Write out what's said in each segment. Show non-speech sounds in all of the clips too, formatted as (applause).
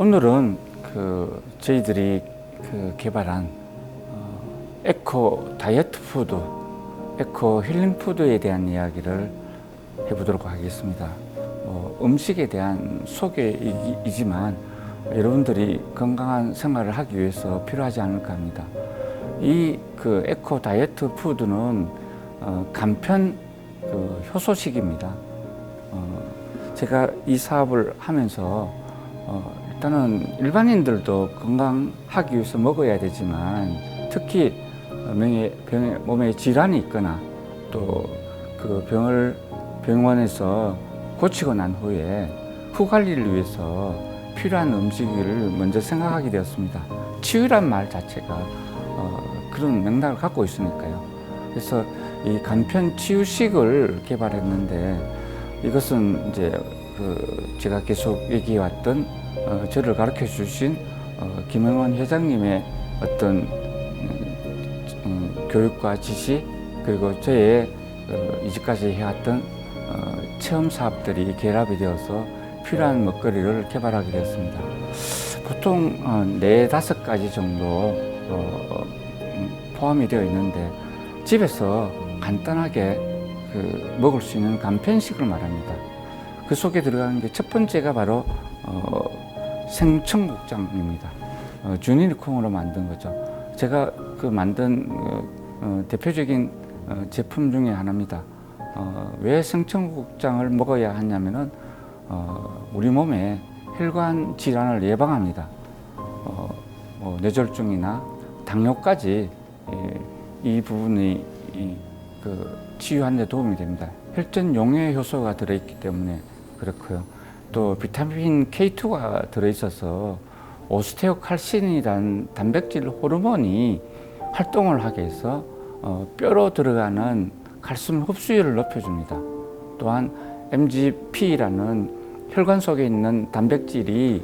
오늘은 그 저희들이 그 개발한 어, 에코 다이어트 푸드, 에코 힐링 푸드에 대한 이야기를 해보도록 하겠습니다. 어, 음식에 대한 소개이지만 여러분들이 건강한 생활을 하기 위해서 필요하지 않을까 합니다. 이 그 에코 다이어트 푸드는 어, 간편 그 효소식입니다. 어, 제가 이 사업을 하면서 어, 일단은 일반인들도 건강하기 위해서 먹어야 되지만 특히 명예, 병에, 몸에 질환이 있거나 또 그 병을 병원에서 고치고 난 후에 후 관리를 위해서 필요한 음식을 먼저 생각하게 되었습니다. 치유란 말 자체가 어, 그런 맥락을 갖고 있으니까요. 그래서 이 간편 치유식을 개발했는데 이것은 이제 그 제가 계속 얘기해왔던 어, 저를 가르쳐 주신 어, 김영원 회장님의 어떤 음, 음, 교육과 지시 그리고 저의 어, 이제까지 해왔던 어, 체험 사업들이 결합이 되어서 필요한 먹거리를 개발하게 되었습니다. 보통 어, 네 다섯 가지 정도 어, 음, 포함이 되어 있는데 집에서 간단하게 그 먹을 수 있는 간편식을 말합니다. 그 속에 들어가는 게 첫 번째가 바로 어, 생청국장입니다. 어, 주니니 콩으로 만든 거죠. 제가 그 만든 어, 어, 대표적인 어, 제품 중에 하나입니다. 어, 왜 생청국장을 먹어야 하냐면은 어, 우리 몸에 혈관 질환을 예방합니다. 어, 뭐 뇌졸중이나 당뇨까지 예, 이 부분이 이, 그 치유하는 데 도움이 됩니다. 혈전 용해 효소가 들어있기 때문에 그렇고요. 또 비타민 K2가 들어있어서 오스테오칼신이라는 단백질 호르몬이 활동을 하게 해서 어, 뼈로 들어가는 칼슘 흡수율을 높여줍니다. 또한 MGP라는 혈관 속에 있는 단백질이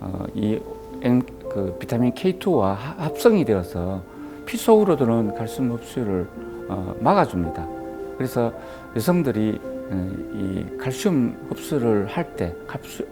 어, 이 M, 그 비타민 K2와 합성이 되어서 피 속으로 들어오는 칼슘 흡수를 어, 막아줍니다. 그래서 여성들이 어, 이 칼슘 흡수를 할 때,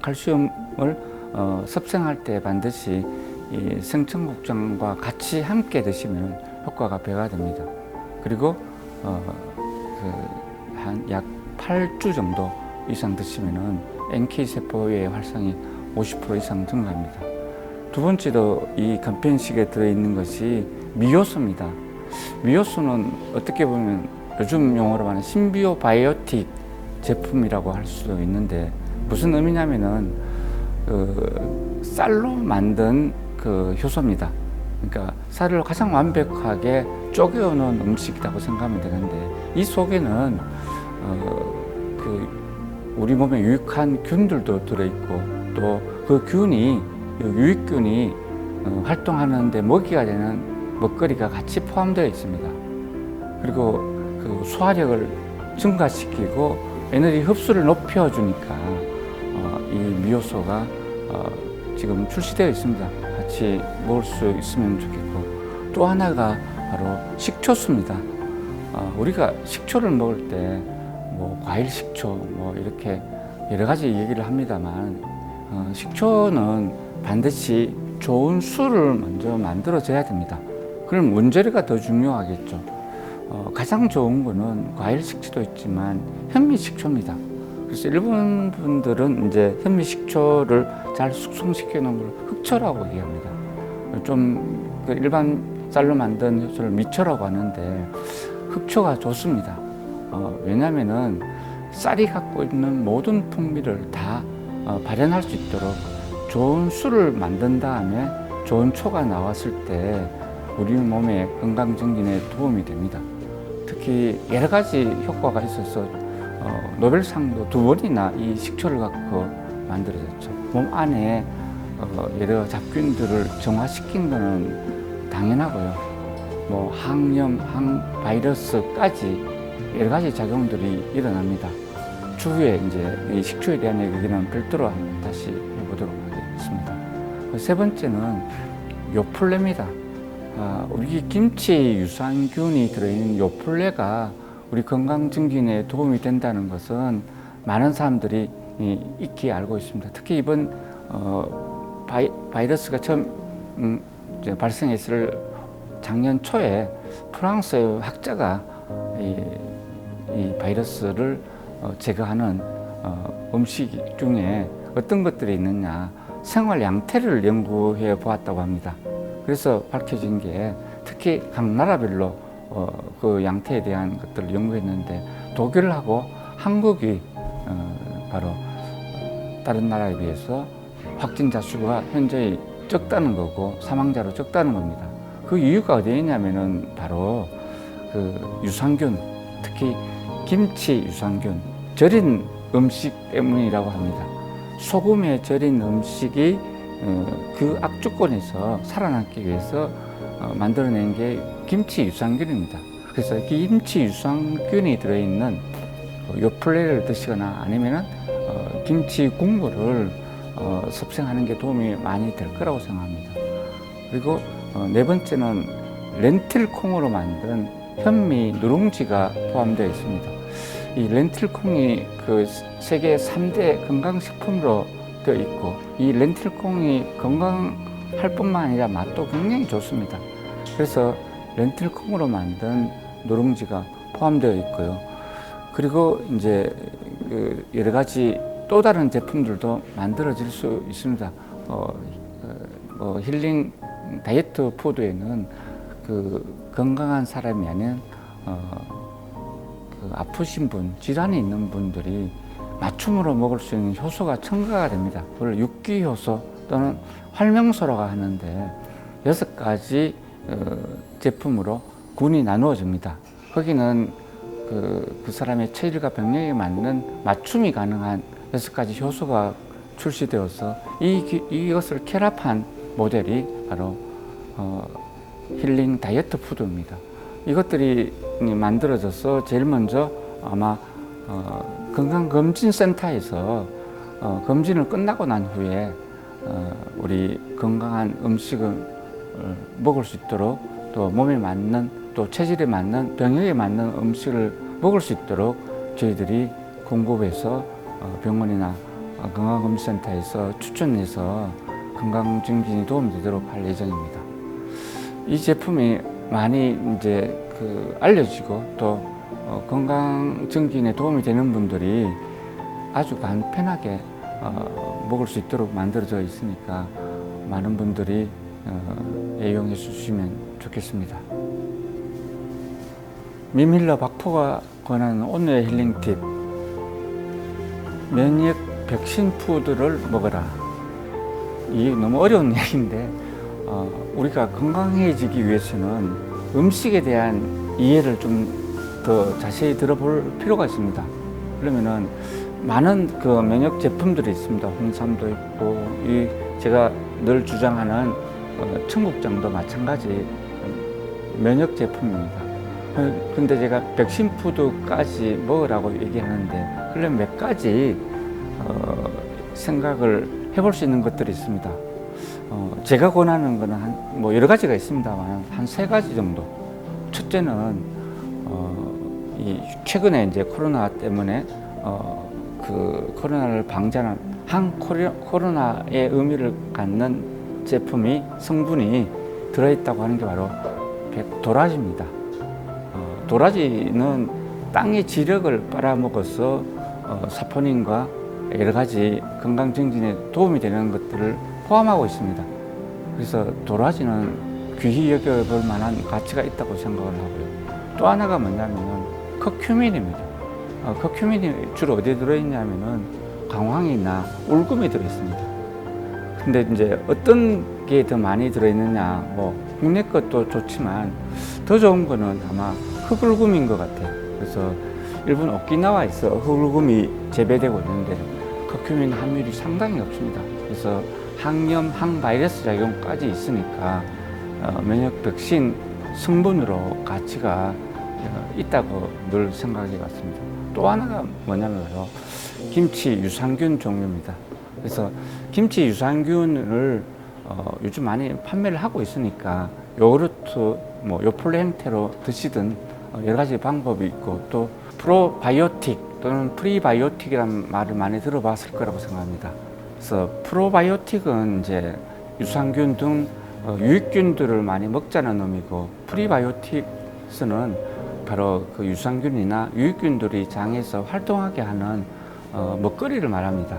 칼슘을 어, 섭생할 때 반드시 이 생청국장과 같이 함께 드시면 효과가 배가 됩니다. 그리고 어, 그 한약 8주 정도 이상 드시면은 NK 세포의 활성이 50% 이상 증가합니다. 두 번째로 이 간편식에 들어있는 것이 미효소입니다. 미효소는 어떻게 보면 요즘 용어로 말하는 신비오 바이오틱 제품이라고 할 수도 있는데 무슨 의미냐면은 그 쌀로 만든 그 효소입니다. 그러니까 쌀을 가장 완벽하게 쪼개어놓은 음식이라고 생각하면 되는데 이 속에는 어, 그 우리 몸에 유익한 균들도 들어있고 또 그 균이 유익균이 어, 활동하는데 먹이가 되는 먹거리가 같이 포함되어 있습니다. 그리고 그 소화력을 증가시키고 에너지 흡수를 높여주니까 어, 이 미효소가 어, 지금 출시되어 있습니다. 같이 먹을 수 있으면 좋겠고 또 하나가 바로 식초수입니다. 어, 우리가 식초를 먹을 때 뭐 과일 식초 뭐 이렇게 여러 가지 얘기를 합니다만 어, 식초는 반드시 좋은 술을 먼저 만들어져야 됩니다. 그럼 원재료가 더 중요하겠죠. 어, 가장 좋은 거는 과일 식초도 있지만 현미 식초입니다. 그래서 일본 분들은 이제 현미 식초를 잘 숙성시켜 놓은 걸 흑초라고 얘기합니다. 좀 그 일반 쌀로 만든 효소를 미초라고 하는데 흑초가 좋습니다. 어, 왜냐면은 쌀이 갖고 있는 모든 풍미를 다 어, 발현할 수 있도록 좋은 술을 만든 다음에 좋은 초가 나왔을 때 우리 몸의 건강 증진에 도움이 됩니다. 특히 여러 가지 효과가 있어서 어, 노벨상도 두 번이나 이 식초를 갖고 만들어졌죠. 몸 안에 어, 여러 잡균들을 정화시킨 거는 당연하고요. 뭐 항염, 항바이러스까지 여러 가지 작용들이 일어납니다. 추후에 이제 이 식초에 대한 얘기는 별도로 다시 해보도록 하겠습니다. 그세 번째는 요플레입니다. 아, 우리 김치에 유산균이 들어있는 요플레가 우리 건강 증진에 도움이 된다는 것은 많은 사람들이 이, 익히 알고 있습니다. 특히 이번 어, 바이, 바이 러스가 처음 음, 발생했을 작년 초에 프랑스의 학자가 이, 이 바이러스를 어, 제거하는 어, 음식 중에 어떤 것들이 있느냐 생활 양태를 연구해 보았다고 합니다. 그래서 밝혀진 게 특히 각 나라별로 어, 그 양태에 대한 것들을 연구했는데 독일하고 한국이 어, 바로 다른 나라에 비해서 확진자 수가 현재 적다는 거고 사망자로 적다는 겁니다. 그 이유가 어디에 있냐면은 바로 그 유산균, 특히 김치 유산균, 절인 음식 때문이라고 합니다. 소금에 절인 음식이 어, 그 악조건에서 살아남기 위해서 어, 만들어낸 게 김치 유산균입니다. 그래서 이 김치 유산균이 들어있는 어, 요플레를 드시거나 아니면은 어, 김치 국물을 어, 섭생하는 게 도움이 많이 될 거라고 생각합니다. 그리고 어, 네 번째는 렌틸콩으로 만든 현미 누룽지가 포함되어 있습니다. 이 렌틸콩이 그 세계 3대 건강식품으로 되어 있고 이 렌틸콩이 건강할 뿐만 아니라 맛도 굉장히 좋습니다. 그래서 렌틸콩으로 만든 누룽지가 포함되어 있고요. 그리고 이제 그 여러 가지 또 다른 제품들도 만들어질 수 있습니다. 어, 어, 뭐 힐링 다이어트 푸드에는 그 건강한 사람이 아닌 어, 그 아프신 분, 질환이 있는 분들이 맞춤으로 먹을 수 있는 효소가 첨가가 됩니다. 그걸 육기 효소 또는 활명소라고 하는데 여섯 가지 어, 제품으로 군이 나누어집니다. 거기는 그, 그 사람의 체질과 병력에 맞는 맞춤이 가능한 여섯 가지 효소가 출시되어서 이, 기- 이것을 결합한 모델이 바로 어, 힐링 다이어트 푸드입니다. 이것들이 만들어져서 제일 먼저 아마 어, 건강검진센터에서 어, 검진을 끝나고 난 후에 어, 우리 건강한 음식을 어, 먹을 수 있도록 또 몸에 맞는 또 체질에 맞는 병역에 맞는 음식을 먹을 수 있도록 저희들이 공급해서 어, 병원이나 어, 건강검진센터에서 추천해서 건강증진이 도움이 되도록 할 예정입니다. 이 제품이 많이 이제 그 알려지고 또 어, 건강 증진에 도움이 되는 분들이 아주 간편하게 어, 먹을 수 있도록 만들어져 있으니까 많은 분들이 어, 애용해 주시면 좋겠습니다. 미밀러 박포가 권하는 오늘의 힐링 팁 면역 백신 푸드를 먹어라. 이게 너무 어려운 (laughs) 얘기인데 어, 우리가 건강해지기 위해서는 음식에 대한 이해를 좀 더 자세히 들어볼 필요가 있습니다. 그러면은 많은 그 면역 제품들이 있습니다. 홍삼도 있고 이 제가 늘 주장하는 어, 청국장도 마찬가지 면역 제품입니다. 어, 근데 제가 백신 푸드까지 먹으라고 얘기하는데 그러면 몇 가지 어, 생각을 해볼 수 있는 것들이 있습니다. 어, 제가 권하는 거는 한, 뭐 여러 가지가 있습니다만 한 세 가지 정도. 첫째는 최근에 이제 코로나 때문에 어, 그 코로나를 방지하는 한 코리- 코로나의 의미를 갖는 제품이 성분이 들어있다고 하는 게 바로 백- 도라지입니다. 어, 도라지는 땅의 지력을 빨아먹어서 어, 사포닌과 여러 가지 건강 증진에 도움이 되는 것들을 포함하고 있습니다. 그래서 도라지는 귀히 여겨볼 만한 가치가 있다고 생각을 하고요. 또 하나가 뭐냐면은 커큐민입니다. 어, 커큐민이 주로 어디에 들어있냐면은 강황이나 울금에 들어있습니다. 근데 이제 어떤 게 더 많이 들어있느냐, 뭐 국내 것도 좋지만 더 좋은 거는 아마 흑울금인 것 같아요. 그래서 일본 오키나와에서 흑울금이 재배되고 있는데 커큐민 함유율이 상당히 높습니다. 그래서 항염, 항바이러스 작용까지 있으니까 어, 면역 백신 성분으로 가치가 어, 있다고 늘 생각해 왔습니다. 또 하나가 뭐냐면 바로 김치 유산균 종류입니다. 그래서 김치 유산균을 어, 요즘 많이 판매를 하고 있으니까 요구르트, 뭐 요플레 형태로 드시든 어, 여러 가지 방법이 있고 또 프로바이오틱 또는 프리바이오틱이라는 말을 많이 들어봤을 거라고 생각합니다. 그래서 프로바이오틱은 이제 유산균 등 어, 유익균들을 많이 먹자는 의미고 프리바이오틱스는 바로 그 유산균이나 유익균들이 장에서 활동하게 하는 어, 먹거리를 말합니다.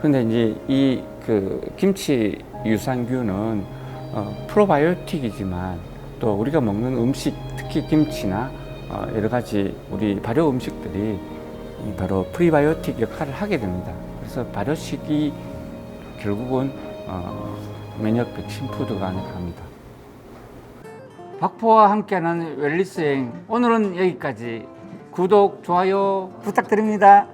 근데 이제 이 그 김치 유산균은 어, 프로바이오틱이지만 또 우리가 먹는 음식 특히 김치나 어, 여러 가지 우리 발효 음식들이 이 바로 프리바이오틱 역할을 하게 됩니다. 그래서 발효식이 결국은 어, 면역 백신 푸드가 아닐까 합니다. 박포와 함께하는 웰리스 여행 오늘은 여기까지 구독 좋아요 부탁드립니다.